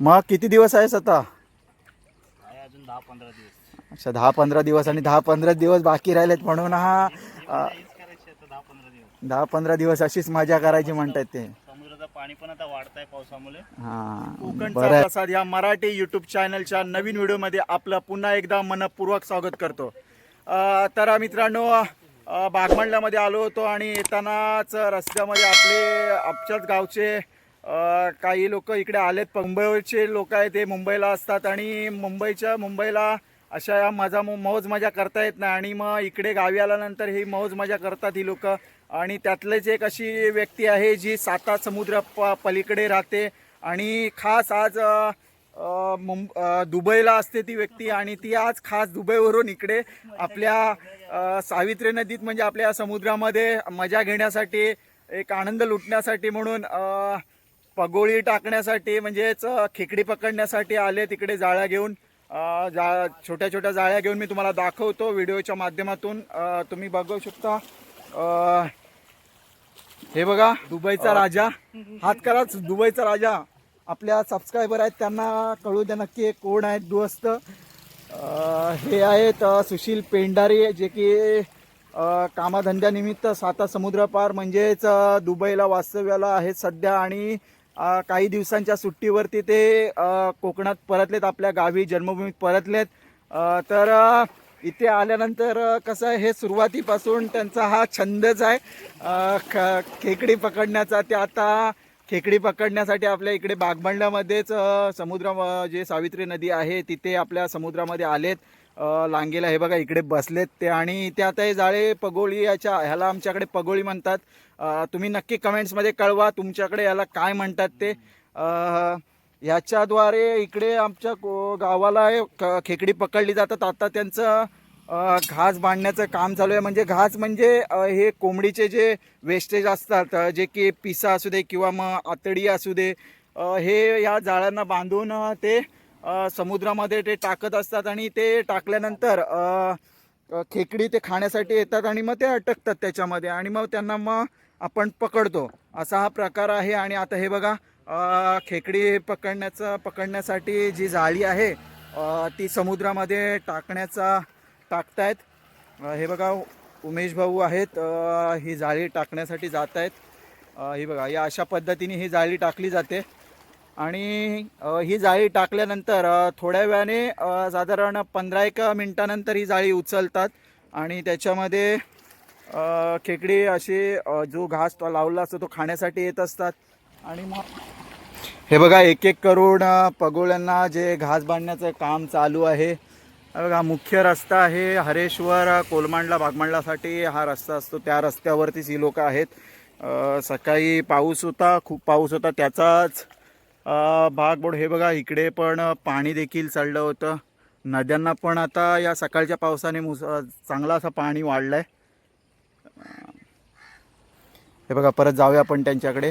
मग किती दिवस आहेस आता? आहे अजून दहा पंधरा दिवस. अच्छा दहा पंधरा दिवस आणि दहा पंधरा दिवस बाकी राहिलेत म्हणून हा अ, हेच करायचे आता दहा पंधरा दिवस. दहा पंधरा दिवस अशीच मजा करायची म्हणतात ते. समुद्राचं पाणी पण आता वाढतंय पावसामुळे. हा कोकणचा बरं आहे. प्रसाद या मराठी युट्यूब चॅनलच्या नवीन व्हिडिओमध्ये आपलं पुन्हा एकदा मनपूर्वक स्वागत करतो. अ, तर मित्रांनो अ, बागमंडल्यामध्ये आलो होतो आणि येतानाच रस्त्यामध्ये आपले आमच्याच गावचे काही लोक इकडे आलेत. मुंबईचे लोक आहेत ते मुंबईला असतात आणि मुंबईच्या मुंबईला अशा या मजा मौज मजा करता येत नाही. आणि मग इकडे गावी आल्यानंतर ही मौज मजा करतात ही लोक. आणि त्यातलेच एक अशी व्यक्ती आहे जी साता समुद्र प पलीकडे राहते. आणि खास आज मुं मुंब दुबईला असते ती व्यक्ती. आणि ती आज खास दुबईवरून इकडे आपल्या सावित्री नदीत म्हणजे आपल्या समुद्रामध्ये मजा घेण्यासाठी एक आनंद लुटण्यासाठी म्हणून पगोळी टाकण्यासाठी म्हणजेच खेकडी पकडण्यासाठी आले तिकडे जाळ्या घेऊन. जा छोट्या छोट्या जाळ्या घेऊन मी तुम्हाला दाखवतो व्हिडिओच्या माध्यमातून. तुम्ही बघू शकता. हे बघा दुबईचा राजा. हात कराच दुबईचा राजा. आपल्या सबस्क्रायबर आहेत त्यांना कळू द्या नक्की कोण आहेत दोस्त हे आहेत सुशील पेंडारे जे की कामाधंद्यानिमित्त साता समुद्र पार म्हणजेच दुबईला वास्तव्याला आहेत सध्या. आणि काही दिवसांच्या सुट्टीवरती ते कोकणात परतलेत आपल्या गावी जन्मभूमीत परतलेत. तर इथे आल्यानंतर कसं आहे हे सुरुवातीपासून त्यांचा हा छंदच आहे. ख- खेकडी पकडण्याचा ते आता खेकडी पकडण्यासाठी आपल्या इकडे बागबंड्यामध्येच समुद्र जे सावित्री नदी आहे तिथे आपल्या समुद्रामध्ये आलेत. लांगेला हे बघा इकडे बसलेत ते. आणि ते आता हे जाळे पगोळी याच्या ह्याला आमच्याकडे पगोळी म्हणतात. तुम्ही नक्की कमेंट्समध्ये कळवा तुमच्याकडे याला काय म्हणतात ते. ह्याच्याद्वारे याच्याद्वारे इकडे आमच्या गावाला हे खेकडी पकडली जातात. आता त्यांचं घास बांधण्याचं काम चालू आहे. म्हणजे घास म्हणजे हे कोंबडीचे जे वेस्टेज असतात जे की पिसा असू दे किंवा मग आतडी असू दे हे या जाळ्यांना बांधून ते समुद्रामध्ये ते टाकत असतात आणि ते टाकल्यानंतर खेकडी ते खाण्यासाठी येतात आणि मग ते अटकतात त्याच्यामध्ये आणि मग त्यांना मग आपण पकडतो. असा हा प्रकार आहे आणि आता हे बघा खेकडी पकडण्याचं पकडण्यासाठी जी जाळी आहे ती समुद्रामध्ये टाकण्याचा टाकतायत. हे बघा उमेश भाऊ आहेत ही जाळी टाकण्यासाठी जात आहेत ही बघा या अशा पद्धतीने ही जाळी टाकली जाते. आणि ही जाळी टाकल्यानंतर थोड्या वेळाने साधारण पंधरा एक मिनटानंतर ही जाळी उचलतात आणि त्याच्यामध्ये खेकडी अशी जो घास तो लावला असतो तो खाण्यासाठी येत असतात. आणि मग हे बघा एक एक करून पगोळ्यांना जे घास बांधण्याचं काम चालू आहे. बघा मुख्य रस्ता आहे हरेश्वर कोलमांडला बागमांडलासाठी हा रस्ता असतो. त्या रस्त्यावरतीच ही लोक आहेत. सकाळी पाऊस होता खूप पाऊस होता त्याचाच अ, भाग बोड हे बघा इकडे पण पाणी देखील चढलं होतं. नद्यांना पण आता या सकाळच्या पावसाने मुस चांगला असं पाणी वाढलं आहे हे बघा परत जाऊया आपण त्यांच्याकडे.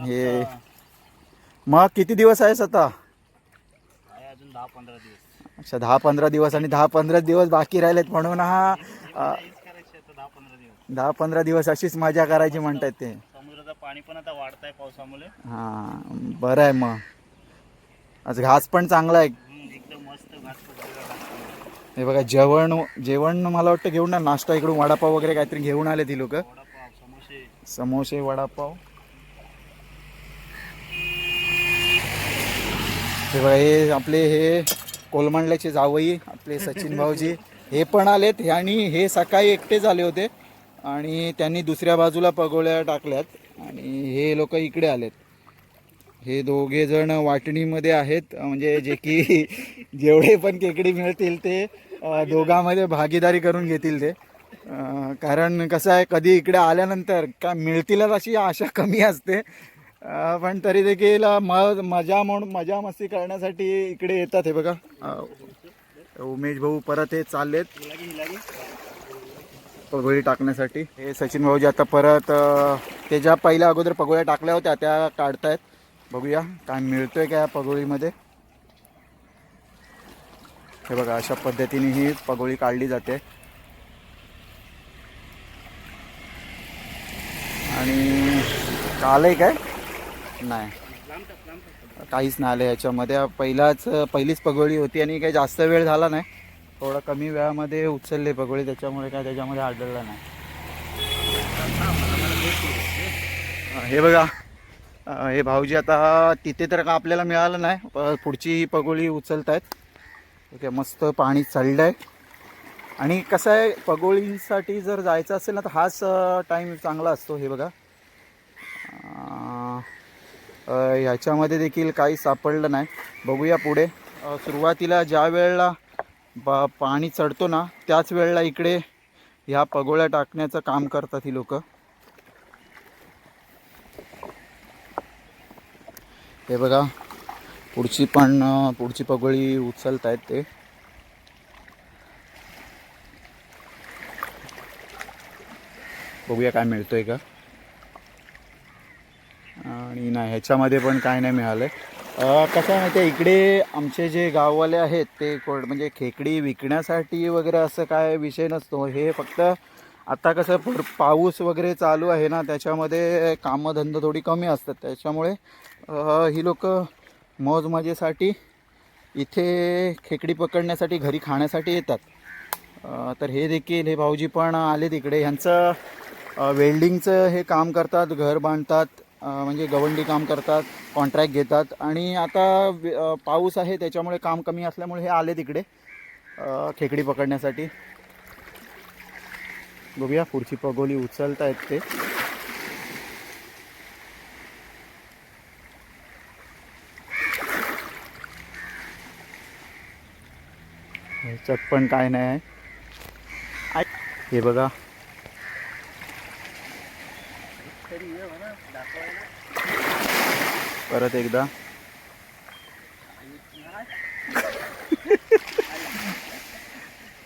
हे. मग किती दिवस आहेस आता? आहे अजून दहा पंधरा दिवस. अच्छा दहा पंधरा दिवस आणि दहा पंधरा दिवस बाकी राहिलेत म्हणून हा दहा पंधरा दिवस. दहा पंधरा दिवस अशीच मजा करायची म्हणतात ते. पाणी पण आता वाढतंय पावसामुळे. हां बरं आहे मग. आज घास पण चांगला आहे. हम्म, एकदम मस्त घास पडलेला घास हे बघा जेवण जेवण मला वाटतं घेऊन ना नाश्ता इकडून वडापाव वगैरे काहीतरी घेऊन आले ती लोक. वडापाव समोसे. समोसे वडापाव. हे बघा हे आपले हे कोलमांडल्याचे जावई आपले सचिन भाऊजी हे पण आलेत. आणि हे सकाळी एकटेच आले होते. आणि त्यांनी दुसऱ्या बाजूला पगोळ्या टाकल्यात. आणि हे लोक इकडे आलेत. हे दोघे जण वाटणीमध्ये आहेत. म्हणजे जे की जेवढे पण केकडी मिळतील ते दोघांमध्ये भागीदारी करून घेतील ते. कारण कसं आहे कधी इकडे आल्यानंतर काय मिळतीलच अशी आशा कमी असते. पण तरी देखील म मजा म्हणून मजा मस्ती करण्यासाठी इकडे येतात हे बघा. उमेश भाऊ परत हे चाललेत. पगोळी टाकण्यासाठी. हे सचिन भाऊजी आता परत ते ज्या पहिल्या अगोदर पगोळ्या टाकल्या होत्या त्या काढतायत. बघूया काय मिळतोय का या पगोळीमध्ये. हे बघा अशा पद्धतीने ही पगोळी काढली जाते. आणि आलंय आहे काय? नाही. काहीच नाही आलं याच्यामध्ये. पहिलाच पहिलीच पगोळी होती आणि काही जास्त वेळ झाला नाही. थोडा कमी वेळामध्ये उचलले पगोळी त्याच्यामुळे काय त्याच्यामध्ये आढळलं नाही. हे बघा हे भाऊजी आता तिथे तर का आपल्याला मिळालं नाही पुढची ही पगोळी उचलत आहेत ओके मस्त पाणी चाललं आहे आणि कसं आहे पगोळींसाठी जर जायचं असेल ना तर हाच टाईम चांगला असतो हे बघा. ह्याच्यामध्ये देखील काही सापडलं नाही. बघूया पुढे. सुरुवातीला ज्या वेळेला बा पाणी चढतो ना त्याच वेळेला इकडे ह्या पगोळ्या टाकण्याचं काम करतात ही लोक. हे बघा पुढची पण पुढची पगोळी उचलत आहेत ते. बघूया काय मिळतोय का. आणि नाही ह्याच्यामध्ये पण काय नाही मिळालं आहे कसं आहे माहिती आहे इकडे आमचे जे गाववाले आहेत ते कोण म्हणजे खेकडी विकण्यासाठी वगैरे असं काय विषय नसतो. हे फक्त आता कसं भर पाऊस वगैरे चालू आहे ना त्याच्यामध्ये कामधंदा थोडी कमी असतात. त्याच्यामुळे ही लोक मौजमजेसाठी इथे खेकडी पकडण्यासाठी घरी खाण्यासाठी येतात. तर हे देखील हे भाऊजी पण आले तिकडे ह्यांचं वेल्डिंगचं हे काम करतात घर बांधतात. म्हणजे गवंडी काम करतात कॉन्ट्रॅक्ट घेतात आणि आता पाऊस आहे त्याच्यामुळे काम कमी असल्यामुळे हे आले तिकडे खेकडी पकडण्यासाठी. बघूया पुढची पगोली उचलत आहेत ते. ह्याच्यात पण काय नाही आहे. हे बघा. परत एकदा.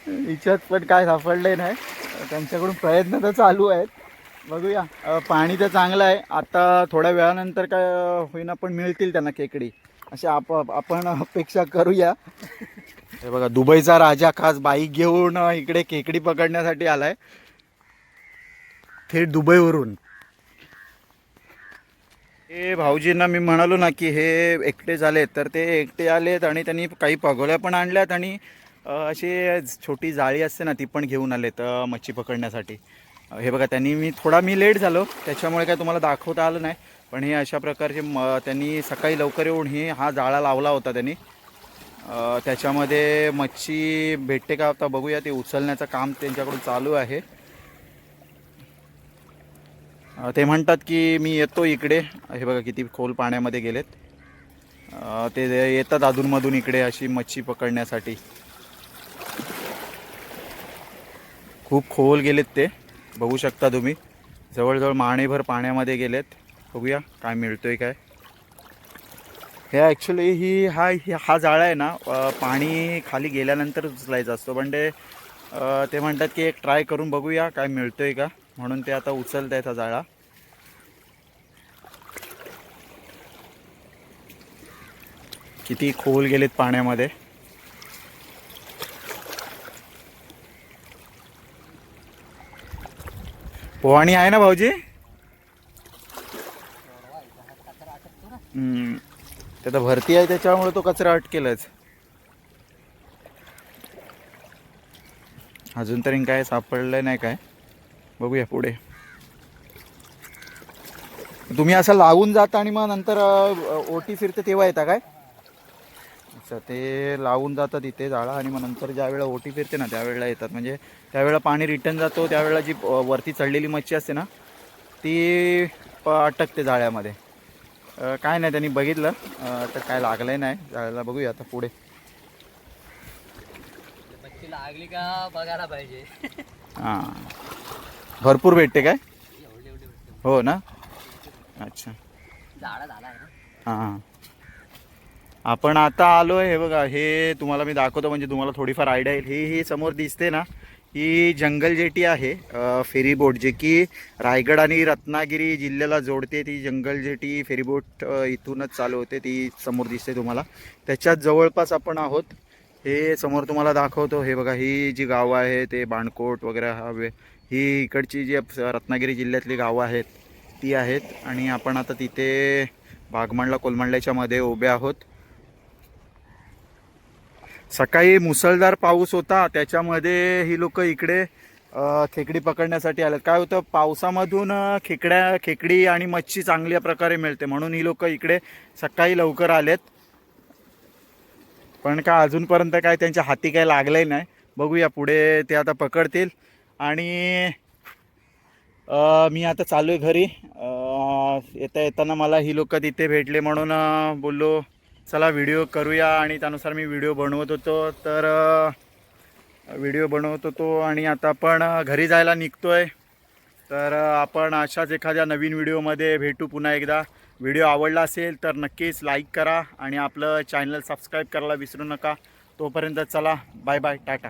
हिच्यात पण काय सापडले नाही. त्यांच्याकडून प्रयत्न तर चालू आहेत. बघूया. पाणी तर चांगलं आहे. आता थोड्या वेळानंतर काय होईना पण मिळतील त्यांना केकडी. असे आप आपण अपेक्षा करूया. हे बघा दुबईचा राजा खास बाईक घेऊन इकडे खेकडी पकडण्यासाठी आलाय. थेट दुबईवरून. हे भाऊजींना मी म्हणालो ना की हे एकटे झालेत तर ते एकटे आलेत आणि त्यांनी काही पगोल्या पण आणल्यात आणि अशी छोटी जाळी असते ना ती पण घेऊन आलेत अ, मच्छी पकडण्यासाठी. हे बघा त्यांनी मी थोडा मी लेट झालो त्याच्यामुळे काय तुम्हाला दाखवता आलं नाही पण हे अशा प्रकारचे म त्यांनी सकाळी लवकर येऊन हे हा जाळा लावला होता त्यांनी. त्याच्यामध्ये मच्छी भेटते का आता बघूया ते उचलण्याचं काम त्यांच्याकडून चालू आहे. ते म्हणतात की मी येतो इकडे. हे बघा किती खोल पाण्यामध्ये गेलेत. ते येतात अधूनमधून इकडे अशी मच्छी पकडण्यासाठी. खूप खोल गेलेत ते. बघू शकता तुम्ही. जवळजवळ माणेभर पाण्यामध्ये गेलेत. बघूया काय मिळतोय काय. हे ॲक्च्युली ही हा ही- हा जाळा आहे ना. पाणी खाली गेल्यानंतर उचलायचा असतो. पण ते ते म्हणतात की एक ट्राय करून बघूया काय मिळतोय का. म्हणून ते आता उचलत आहेत हा जाळा. किती खोल गेलेत पाण्यामध्ये. पोहाणी आहे ना भाऊजी? त्याचा ते भरती आहे त्याच्यामुळे तो कचरा अटकेलच. अजून तरी काय सापडलं नाही काय? बघूया पुढे. तुम्ही असं लावून जाता आणि मग नंतर ओटी फिरते तेव्हा येता काय? अच्छा ते लावून जातात इथे जाळा आणि मग नंतर ज्या वेळेला ओटी फिरते ना त्यावेळेला येतात. म्हणजे त्यावेळेला पाणी रिटर्न जातो त्यावेळेला जी वरती चढलेली मच्छी असते ना ती अटकते जाळ्यामध्ये. काय नाही त्यांनी बघितलं. तर काय लागलंय नाही जाळ्याला बघूया आता पुढे. मच्छी लागली का बघायला पाहिजे. हां. भरपूर भेटते काय? हो ना? अच्छा. हां आपण आता आलो आहे हे बघा हे तुम्हाला मी दाखवतो म्हणजे तुम्हाला थोडीफार आयडिया येईल. ही ही समोर दिसते ना ही जंगल जेटी आहे फेरीबोट जे की रायगड आणि रत्नागिरी जिल्ह्याला जोडते. ती जंगल जेटी फेरीबोट इथूनच चालू होते ती समोर दिसते तुम्हाला. त्याच्यात जवळपास आपण आहोत. हे समोर तुम्हाला दाखवतो. हे बघा ही जी गावं आहे ते बाणकोट वगैरे हा वे ही इकडची जी रत्नागिरी जिल्ह्यातली गावं आहेत ती आहेत. आणि आपण आता तिथे बागमंडला कोलमंडल्याच्या मध्ये उभे आहोत. सकाळी मुसळधार पाऊस होता त्याच्यामध्ये ही लोक इकडे खेकडी पकडण्यासाठी आलेत. काय होतं पावसामधून खेकड्या खेकडी आणि मच्छी चांगल्या प्रकारे मिळते. म्हणून ही लोक इकडे सकाळी लवकर आलेत. पण काय अजूनपर्यंत काय त्यांच्या हाती काय लागलंय नाही बघूया पुढे ते आता पकडतील. आणि मी आता चालू आहे घरी. येता येताना मला ही लोक तिथे भेटले म्हणून बोललो चला व्हिडिओ करूया. आणि त्यानुसार मी व्हिडिओ बनवत होतो. तर व्हिडिओ बनवत होतो आणि आता आपण घरी जायला निघतो आहे तर आपण अशाच एखाद्या नवीन व्हिडिओमध्ये भेटू पुन्हा एकदा. व्हिडिओ आवडला असेल तर नक्कीच लाईक करा आणि आपलं चॅनल सबस्क्राईब करायला विसरू नका. तोपर्यंत चला बाय बाय टाटा.